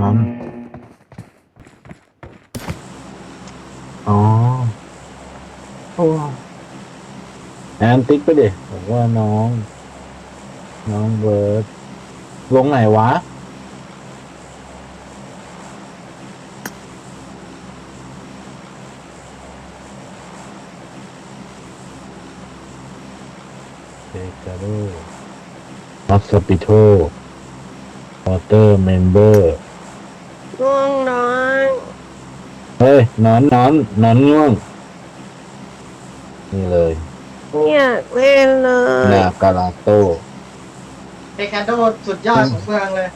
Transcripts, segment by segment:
นอนอ๋อโอ้แอนติ๊กไปดิบอกว่าน้อง น้องเบิร์ดลงไหนวะเบกาโรฮอ สปิโตวอเตอร์เมมเบอร์ง่วงนอนเฮ้ยนอนนอนนอนง่วง นี่เลยอยากเล่นเลยนากาลาโต เทควันโดสุดยอดของเมืองเลย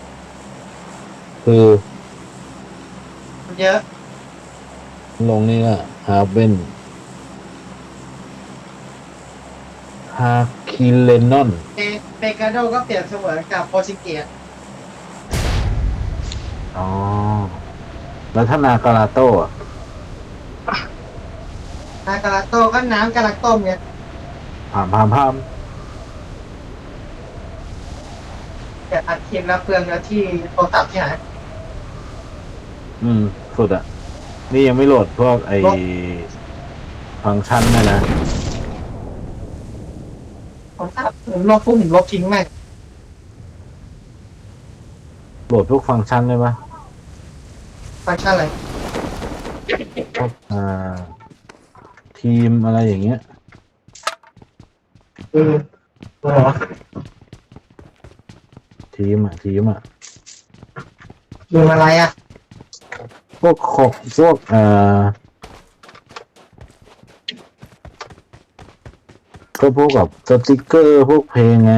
คือเยอะ ลงนี่ก็ฮาเบนฮา คิเลนอนเทเทควันโดก็เปรียบเสมือนกับโพชิเกตอ๋อ แล้วถ้านากาลาโตอะนากาลาโต้ก็น้ำกาลาต้มเนี่ยพามพามพามแต่อัดคลิปแล้วเปลืองเนื้อที่โทรศัพท์ที่ไหน อืม สุดอะนี่ยังไม่โหลดพวกไอลบฟังก์ชันนะนะ ผมอัพผม ลบปุ๊บผมลบทิ้งแม่งโหลดพวกฟังก์ชันได้ปะฟังก์ชันอะไรพวกอ่า ทีมอะไรอย่างเงี้ย เอออ๋อทีมอะ ทีมอะดูอะไรอะ พวกขกพวกเอ่อ ก็พวกกับสติกเกอร์พวกเพลงไง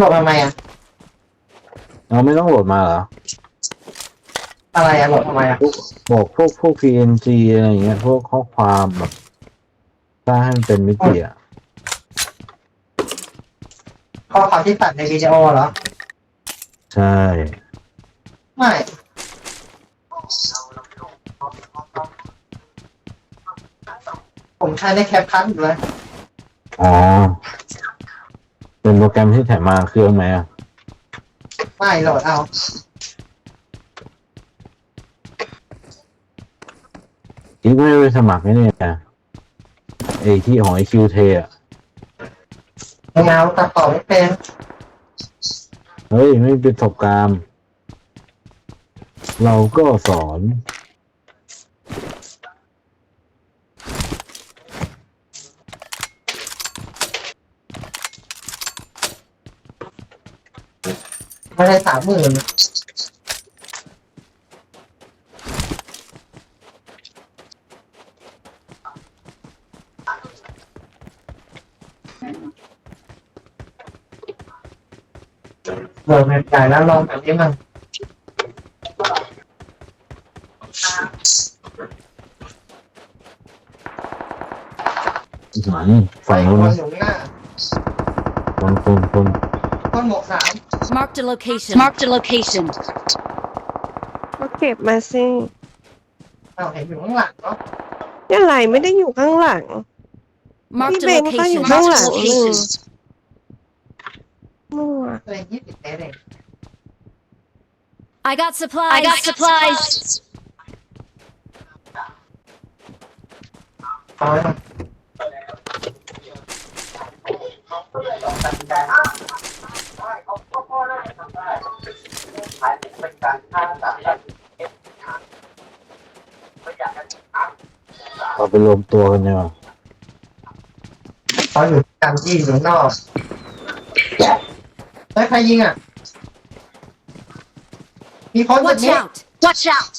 บอกทำไมอะเราไม่ต้องโหลดมาเหรอ อะไรอะบอกทำไมอะพวกบอกพวกพวก PNG อะไรอย่างเงี้ย พวกข้อความแบบสร้างให้มันเป็นมิติอะข้อความที่ตัดในวิดีโอเหรอ ใช่ ไม่ ผมใช้ในแคปคัทอยู่เลยอ๋อ เป็นโปรแกรมที่แถมมาเครื่องไหมอะ ไม่โหลดเอาอีกไม่ได้ไปสมัครไอ้นี่นะไอ้ที่ของไอคิวเทอะ ไม่เอาตัดต่อไม่เป็นเฮ้ย ไม่เป็นประสบการณ์ เราก็สอน ไม่ได้สามหมื่นเบิร์ไม่จ่ายแล้วลองแบบนี้มั้งอื้อหือไฟคคนนนะอยู่หน้าคนคนคนคนหมวกสาม Marked a location. Marked a location. ก็เก็บมาสิ เอาเห็นอยู่ข้างหลังเนาะ อะไรไม่ได้อยู่ข้างหลัง Marked a Ben, location. kayo Marked a lang. location. มั่ว เลยยี่สิบเมตรเอง I got supplies. I got supplies. เอาไว้ก่อน เราไปรวมตัวกันเนี่ยเขาอยู่กันที่อยู่นอกเฮ้ยใครยิงอะ มีคนแบบ Watch นี้ out. Watch out.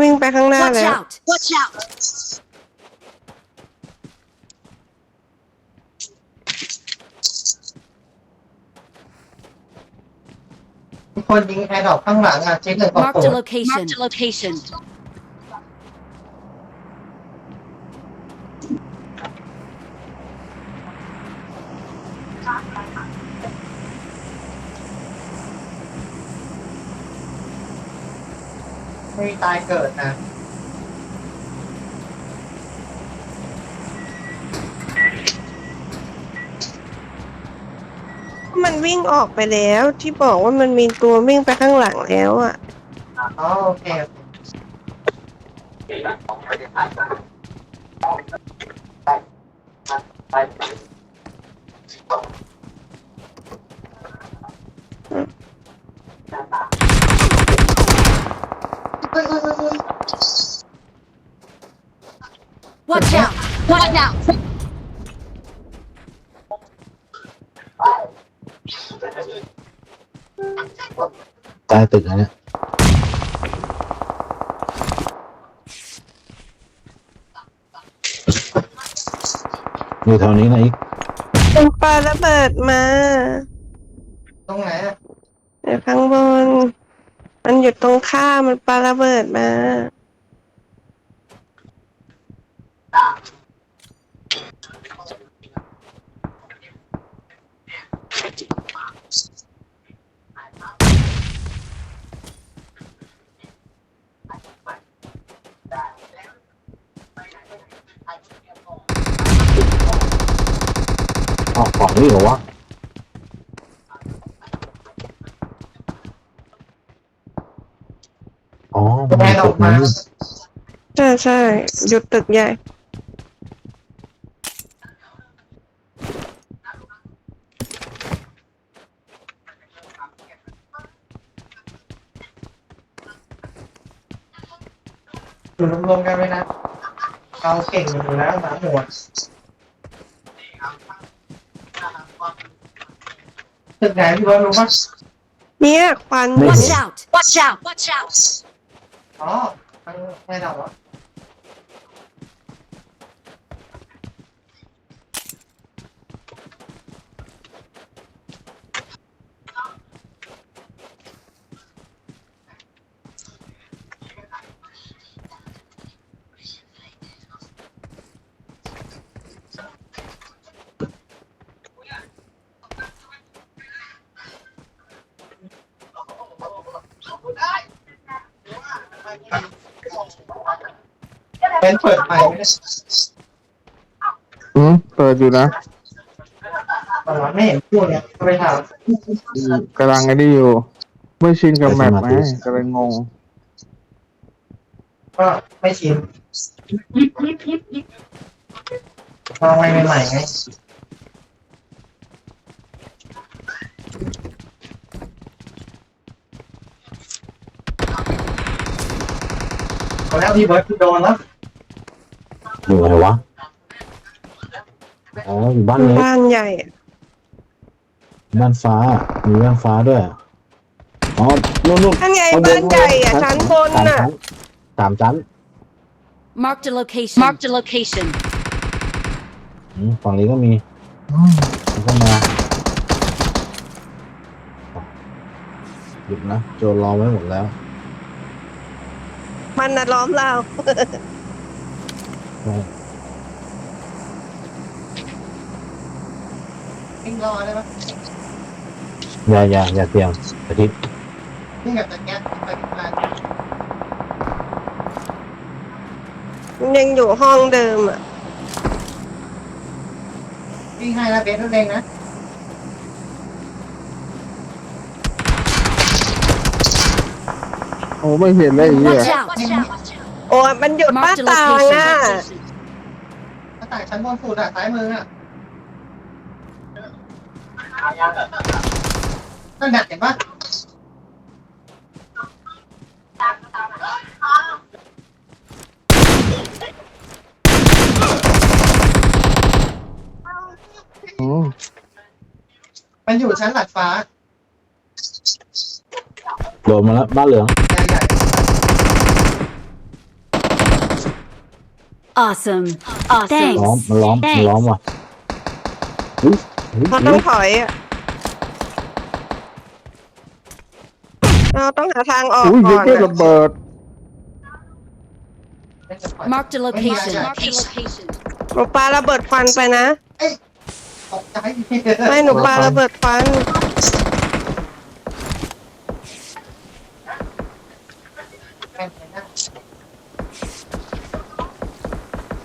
วิ่งไปข้างหน้า Watch แล้ว out. Watch out. มีคนยิงแอร์ดรอปข้างหลังอะเช็คหนึ่งกอง Marked โผ a location. Marked a location. ไม่มีตายเกิดนะ วิ่งออกไปแล้วที่บอกว่ามันมีตัววิ่งไปข้างหลังแล้วอะ อ๋อโอเคโอเค Watch out! Watch out! ต้ตึกอันเนี้ยอยู่แถวนี้นะอีกมันปาระเบิดมา ตรงไหนอะเดี๋ยวข้างบน มันอยู่ตรงข้ามมันปาระเบิดมา อ๋อของนี่เหรอวะอ๋อมันแม่มีอตึอกกมานี้ใช่ใช่หยุดตึกใหญ่ อยู่รวมๆกันไว้นะเราเก่งอยู่แล้วหมาหมวด ตึกไหนพี่บอลรู้ปะเนี่ยควัน Watch out! Watch out! Watch out! อ๋อทางแม่เราอะ เป็นเปิดใหม่ไหมเนี่ยอืมเปิดอยู่นะตอนนั้นไม่เห็นพูดเนี่ยก็ไปถามกำลังไอ้นี่อยู่ ไม่ชินกับแมปไหมกำลังงง ก็ไม่ชินลองอะไรใหม่ๆไง เอาแล้วพี่เบิร์ดโดนแล้วอยู่ไหนวะ อ๋ออยู่บ้านเล็กบ้านใหญ่อะบ้านฟ้า มีบ้านฟ้าด้วย อ๋อนู่นนู่นนั่นไงข้งบ้านใหญ่อะชั้นบนสามน่ะชั้นสามชั้น Marked a location. Marked a location. อืมฝั่งนี้ก็มีแล้วก็มาหยุดนะ โจรรอไว้หมดแล้ว มันน่ะล้อมเรา วิ่งรอได้ปะอย่าอย่าอย่าเสี่ยงอาทิตย์วิ่งกับตะแก๊สไปที่ร้านยังอยู่ห้องเดิมอะวิ่งให้แล้วเบสนั่นเองนะ โอ้ไม่เห็นเลยไอ้เหี้ย Watch out! Watch out! โอ้ยมันหยุดบ้าน Marked a ตาง location. อะหน้าต่างชั้นบนสุดอะซ้ายมืออะนั่นหนักเห็นปะอืมมันอยู่ชั้นหลัดฟ้าโดนมาแล้วบ้านเหลือง ใหญ่ Awesome. Awesome. ล้อมมันล้อมมัน Thanks. ล้อมว่ะอุ๊ยอุ๊ยเราต้องถอยอะเราต้องหาทางออกอุ้ยก่เหี้ยอนเหี้ยอะระเบิดๆ Marked a location. Marked a location. หนูปาระเบิดควันไปนะตกใจไม่หนูปาระเบิดควัน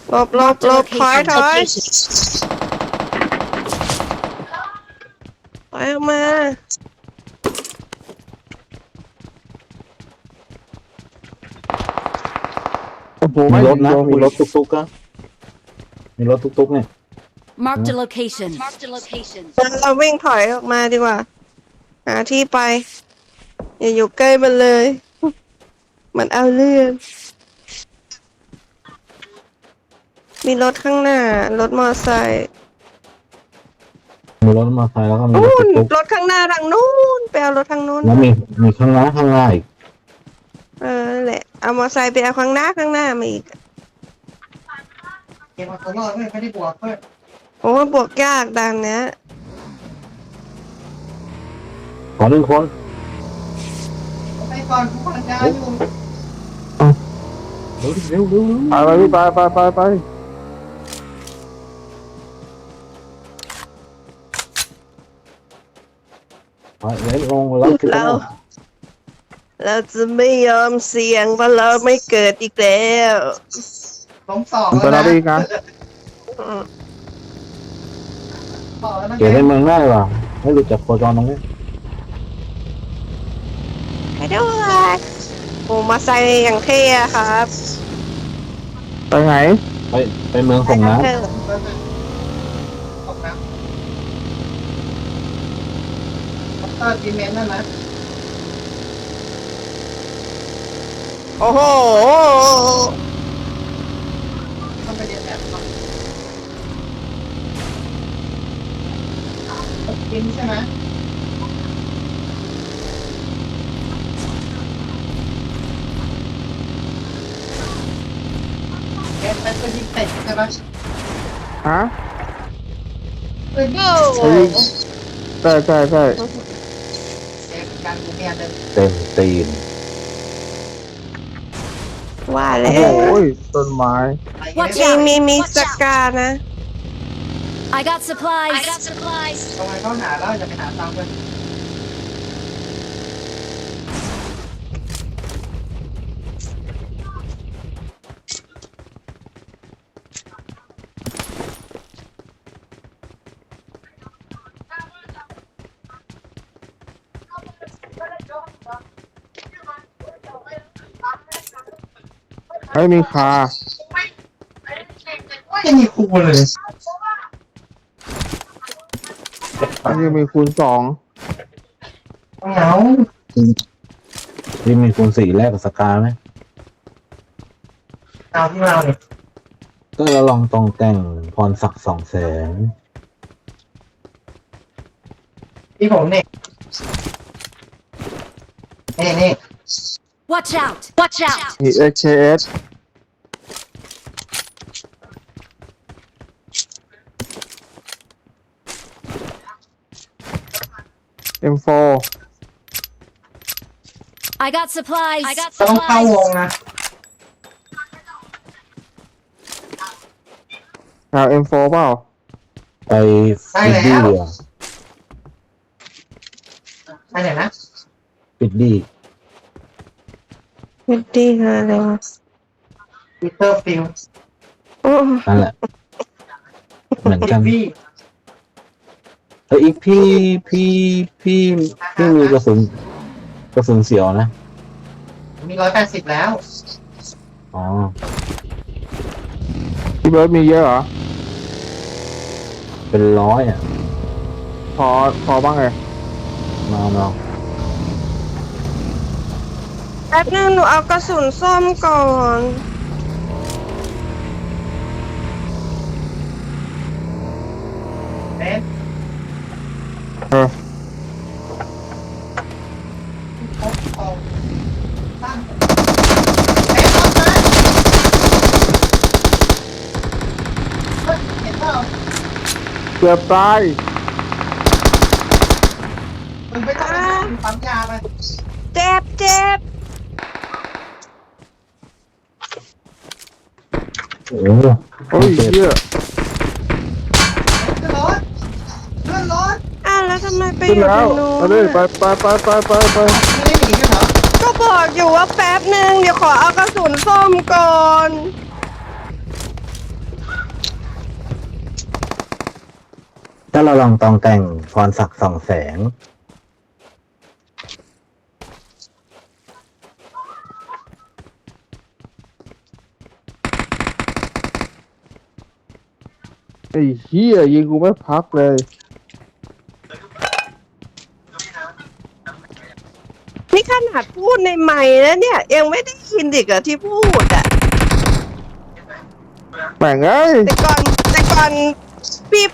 หลบหลบ Marked ห a ลบถอย location. ถอย Location. ถถอยออกมา โอ้โหมีไม่รถนะโดมีรถตุ๊กๆก็มีรถตุ๊กๆเนี่ย Marked a location. Marked a location. เราวิ่งถอยออกมาดีกว่า หาที่ไป อย่าอยู่ใกล้มันเลย มันเอาเรื่อง มีรถข้างหน้า รถมอเตอร์ไซค์มีรถมอเตอร์ไซค์แล้วก็มีรถนู่นตุ๊กรถข้างหน้าทางนู้นไปเอารถทางนู้น ๆแล้วมีมีข้างหน้าข้างหน้าอีกเออนั่นแหละ เอามอเตอร์ไซค์ไปเอาข้างหน้าข้างหน้ามาอีก เกมเอาตัวรอดเพื่อนไม่ได้บวกเพื่อนโอ้บวกยากดังเนี้ยขอหนึ่งคน ไปก่อนทุกคนยาอยู่ เร็วเร็วเร็วเร็วไปไปพี่ไปไปไปไป ไปเร็วลงแล้วสิเราเราจะไม่ยอมเสี่ยงเพราะเราไม่เกิดอีกแล้วล้มสองผมไปแล้วรับนะอีกนะอืมต่อแล้วนะเก็บในเมืองได้ป่ะให้หลุดจากโคจรตรงนี้ไปด้วยโอ้มาใส่อย่างเท่อะครับไปไหนไปไปเมืองส่งน้เออตกน้ำคอปเตอร์ดีเมนต์นั่นนะโอ้โหต้องไปเรียนแบบก่อนกิ นใช่ไหมแกเป็นคนยิงเตะใช่ กันกูเมียเดินำเต็มตีนว่าโอ้แล้วโหต้นไม้ไป Watch เรื่อยมีมีมีสกานะ I got supplies. I got supplies. ตรงไหนเข้าหาแล้วจะไปหาตังค์เลย ไม่มีคาไม่มีครูเลยอันนี้มีคูณสองเหงาที่มีคูณสี่แรกกับสกาไหมเอาที่มาเนี่ยก็เราลองตองแต่งพรศักดิ์สองแสงที่ผมเนี่ยนี่นี่ Watch out. Watch out. มี XKS M4 I got supplies. I got ต้องเข้าวง supplies. นะ เอา M4 เปล่า ไปปิดดี้เดียวไปไหนนะปิดดี้ไม่ดีเลยวะปีเตอร์ฟิลโอ้นั่นแหละเหมือนอีกันวี่ เฮ้ยอีกพี่พี่พี่พี่มีกระสุนกระสุนเสียวนะ มีร้อยแปดสิบแล้ว อ๋อพี่เบิร์ดมีเยอะเหรอ เป็นร้อยอะพอพอบ้างไงมามาแป๊บนึงหนูเอากระสุนส้มก่อน เบส เออ พบเอาตั้งเบสเอามาเฮ้ยเห็นเปล่า เกือบตายมึงไม่ต้องไปมึงปั๊มยาไปเจ็บเจ็บโอ้โหโอ้ยเจ็บเยอะขึ้นรถขึ้นรถอ้าวแล้วทำไมไปขึ้นอยู่แล้ตรงนู้วไปเลยนไปไปไปไปไปไปไม่ได้หนีกันเหรอก็บอกอยู่ว่าแป๊บนึงเดี๋ยวขอเอากระสุนส้มก่อน ไป ถ้าเราลองตองแต่งพรศักดิ์สองแสง ไอ้เหี้ยยิงกูไม่พักเลย นี่ขนาดพูดในไม้นะเนี่ย ยังไม่ได้ยินดิกอะที่พูดอะแม่งเอ้ยแต่ก่อนแต่ก่อนพี่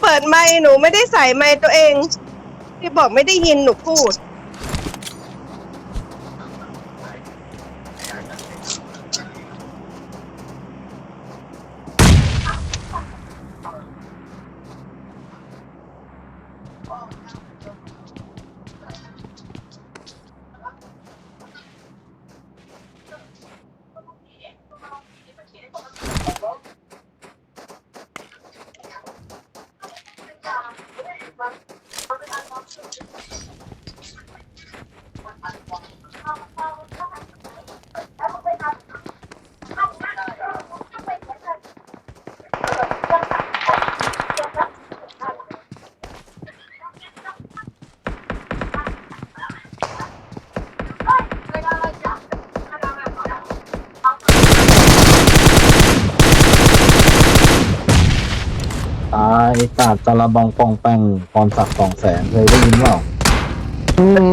เปิดไมค์หนูไม่ได้ใส่ไมค์ตัวเอง ที่บอกไม่ได้ยินหนูพูด ตาศาสตร์ตะละบองปองแปงพรศักดิ์สองแสนเคยได้ยินเปล่า อืม